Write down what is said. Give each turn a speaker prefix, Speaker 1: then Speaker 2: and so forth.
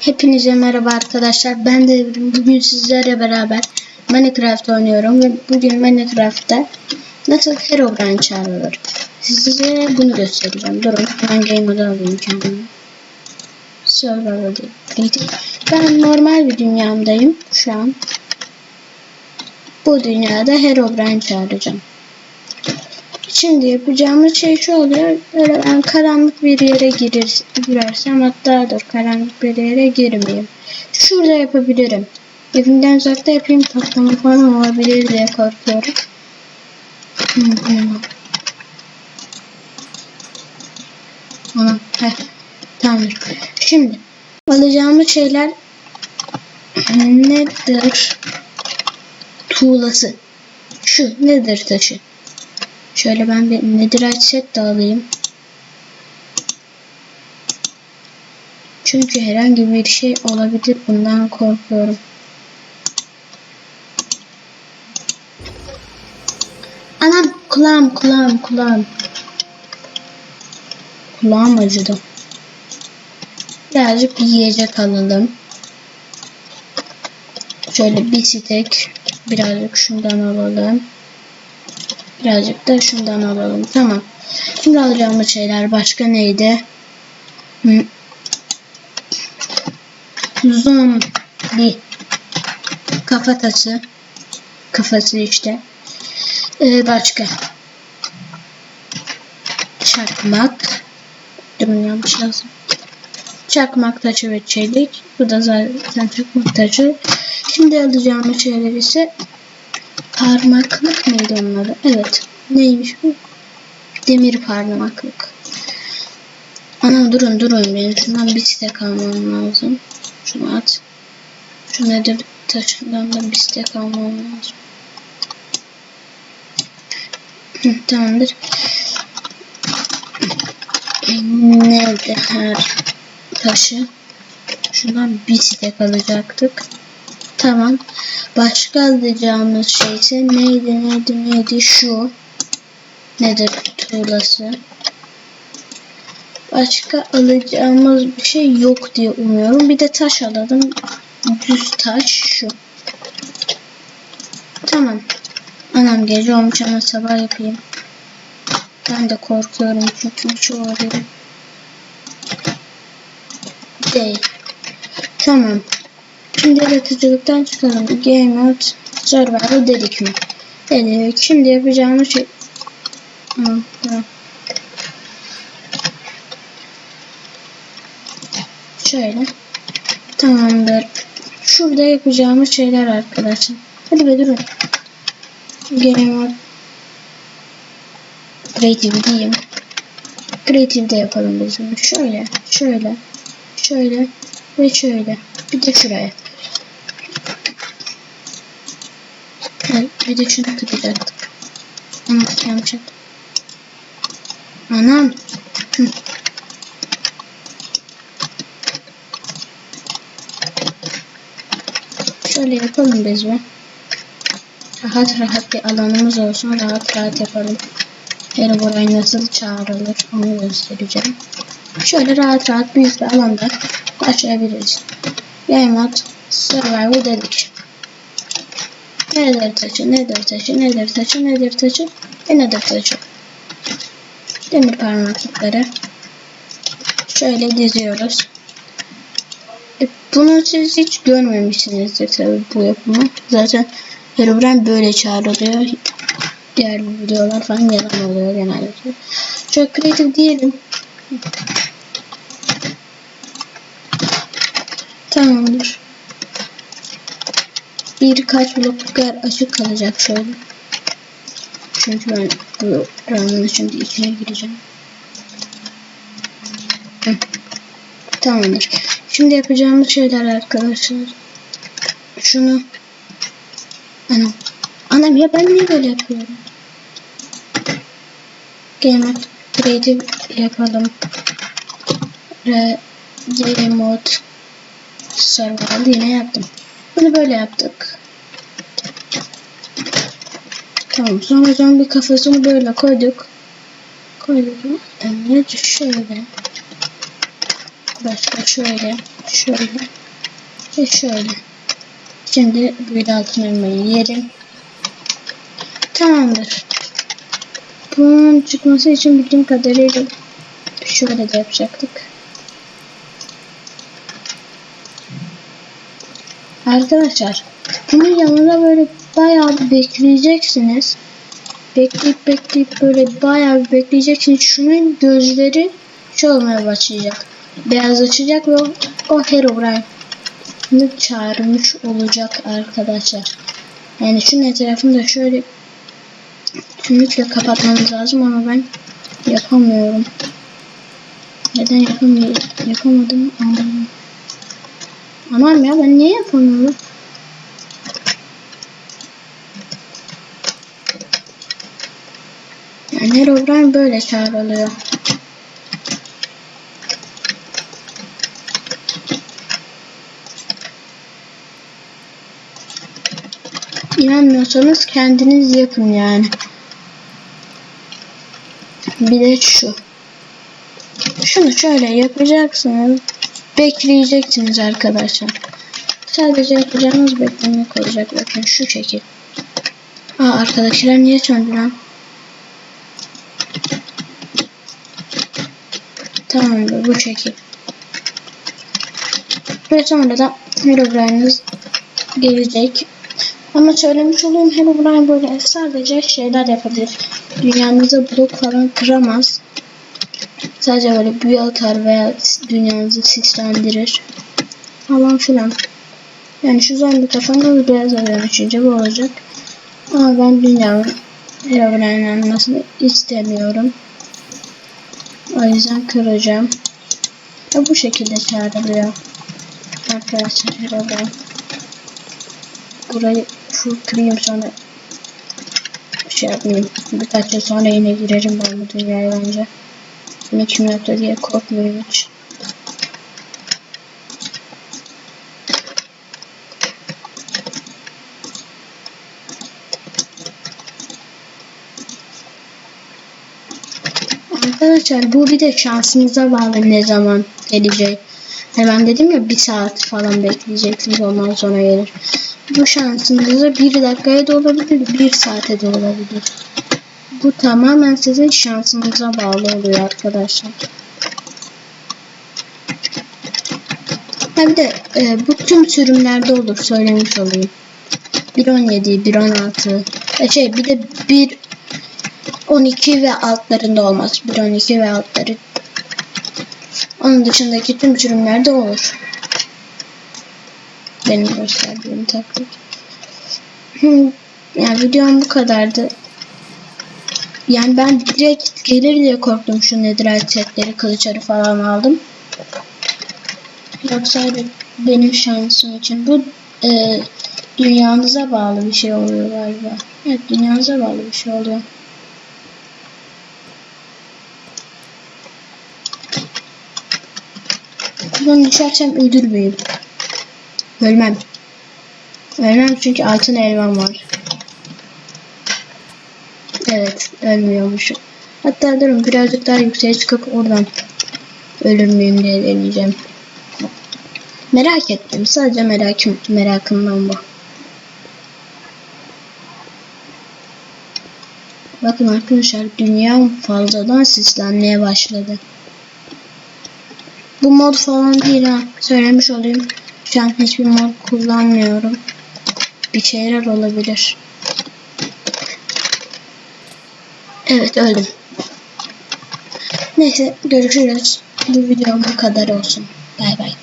Speaker 1: Hepinize merhaba arkadaşlar. Ben de Evrim. Bugün sizlerle beraber Minecraft oynuyorum ve bugün Minecraft'ta nasıl Herobrine çağrılır. Size bunu göstereceğim. Durun ben game modu alayım kendime. Survival değil. Ben normal bir dünyamdayım şu an. Bu dünyada Herobrine çağıracağım. Şimdi yapacağımız şey şu oluyor. Böyle ben karanlık bir yere girir, girersem hatta dur karanlık bir yere girmeyeyim. Şurada yapabilirim. Evimden uzakta yapayım patlama falan olabilir diye korkuyorum. Hı hı. Tamam. Şimdi alacağımız şeyler nedir? Tuğlası. Şu nedir taşı? Şöyle ben bir netherite set de alayım. Çünkü herhangi bir şey olabilir. Bundan korkuyorum. Anam kulağım kulağım kulağım. Kulağım acıdı. Birazcık yiyecek alalım. Şöyle bir stek birazcık şundan alalım. Birazcık da şundan alalım. Tamam. Şimdi alacağımız şeyler başka neydi? Hı. Zombi. Kafatası. Kafası işte. Ee, başka. Çakmak. Durun yanlış lazım. Çakmak taşı ve çelik. Bu da zaten çakmak taşı. Şimdi alacağımız şeyler ise parmaklık mıydı onun adı? Evet. Neymiş bu? Demir parmaklık. Ana durun durun benim şundan bir stek almam lazım. Şunu at. Şu nedir taşından da bir stek almam lazım. Hı, tamamdır. Nerede her taşı? Şundan bir stek alacaktık. Tamam. Başka alacağımız şey ise neydi neydi neydi şu. Nedir tuğlası. Başka alacağımız bir şey yok diye umuyorum. Bir de taş alalım. Düz taş şu. Tamam. Anam gece olmuş ama sabah yapayım. Ben de korkuyorum çünkü şu oluyor. Değil. Tamam. Şimdi yaratıcılıktan çıkalım. Game mode survival dedik mi? Dedik. Şimdi yapacağımız şey... Şöyle. Tamamdır. Şurada yapacağımız şeyler arkadaşlar. Hadi be durun. Game mode Creative diyeyim. Creative'de yapalım biz bunu. Şöyle, şöyle, şöyle ve şöyle. Bir de şuraya. Evet, bir de şunu. Anam yanlış yaptım. Anam. Hı. Şöyle yapalım biz be. Rahat rahat bir alanımız olsun. Rahat rahat yapalım. Her buraya nasıl çağrılır onu göstereceğim. Şöyle rahat rahat büyük bir alanda başlayabiliriz. Game mode survival dedik. Nedir taşı, nedir taşı, nedir taşı, nedir taşı, ve nedir taşı. Demir parmaklıkları şöyle diziyoruz. E, bunu siz hiç görmemişsinizdir tabii bu yapımı. Zaten Herobrine böyle çağrılıyor. Diğer videolar falan yalan oluyor genellikle. Çok kreatif diyelim. Tamamdır. Birkaç blokluk yer açık kalacak şöyle. Çünkü ben bu ranın şimdi içine gireceğim. Tamamdır. Şimdi yapacağımız şeyler arkadaşlar. Şunu Anam. Anam ya ben niye böyle yapıyorum? Game Creative yapalım. Re Game Mode Survival yine yaptım. Bunu böyle yaptık. Tamam sonra zombi kafasını böyle koyduk. Koyduk. Evet şöyle. arkadaşlar. Şöyle, şöyle ve şöyle. Şimdi büyülü altın elmayı yiyelim. Tamamdır. Bunun çıkması için bildiğim kadarıyla şöyle de yapacaktık. Arkadaşlar bunun yanında böyle bayağı bir bekleyeceksiniz. Bekleyip bekleyip böyle bayağı bir bekleyeceksiniz. Şunun gözleri şey olmaya başlayacak. Beyazlaşacak ve o, o Herobrine'ı çağırmış olacak arkadaşlar. Yani şunun etrafını da şöyle tümlükle kapatmamız lazım ama ben yapamıyorum. Neden yapamıyorum? Yapamadım anlamadım. Anam ya ben niye yapamıyorum? Yani Herobrine böyle çağrılıyor. İnanmıyorsanız kendiniz yapın yani. Bir de şu. Şunu şöyle yapacaksınız. Bekleyeceksiniz arkadaşlar. Sadece yapacağınız beklemek olacak. Bakın şu şekil. Aa arkadaşlar niye söndü lan? Tamamdır bu şekil. Ve sonra da Herobrine'ınız gelecek. Ama söylemiş olduğum Herobrine böyle sadece şeyler yapabilir. Dünyanızı blok falan kıramaz. Sadece böyle büyü atar veya dünyanızı sislendirir. Falan filan. Yani şu zombi kafamda biraz dönüşünce bu olacak. Ama ben dünyanın Herobrine'lenmesini istemiyorum. O yüzden kıracağım. Ve bu şekilde çağrılıyor. Arkadaşlar Herobrine. Burayı full kırayım sonra şey yapmayayım. Birkaç yıl sonra yine girerim ben bu dünyaya bence. Kim yaptı diye hiç. Arkadaşlar bu bir de şansınıza bağlı ne zaman gelecek. Yani ben dedim ya bir saat falan bekleyeceksiniz ondan sonra gelir. Bu şansınıza bir dakikaya da olabilir, bir saate de olabilir. Bu tamamen sizin şansınıza bağlı oluyor arkadaşlar. Ha bir de e, bu tüm sürümlerde olur söylemiş olayım. 1.17, 1.16 e şey bir de 1 12 ve altlarında olmaz. 1.12 ve altları. Onun dışındaki tüm sürümlerde olur. Benim gösterdiğim taktik. Hmm, Yani videom bu kadardı. Yani ben direkt gelir diye korktum şu netherite setleri, kılıçları falan aldım. Yoksa benim şansım için. Bu e, dünyanıza bağlı bir şey oluyor galiba. Evet dünyanıza bağlı bir şey oluyor. Bunu düşersem müyüm? Ölmem. Ölmem çünkü altın elmam var. Evet ölmüyormuşum. Hatta durun birazcık daha yükseğe çıkıp oradan ölür müyüm diye deneyeceğim. Merak ettim. Sadece merakım, merakımdan bu. Bakın arkadaşlar dünya fazladan sislenmeye başladı. Bu mod falan değil ha. Söylemiş olayım. Şu an hiçbir mod kullanmıyorum. Bir şeyler olabilir. Evet öldüm. Neyse görüşürüz. Bu videom bu kadar olsun. Bay bay.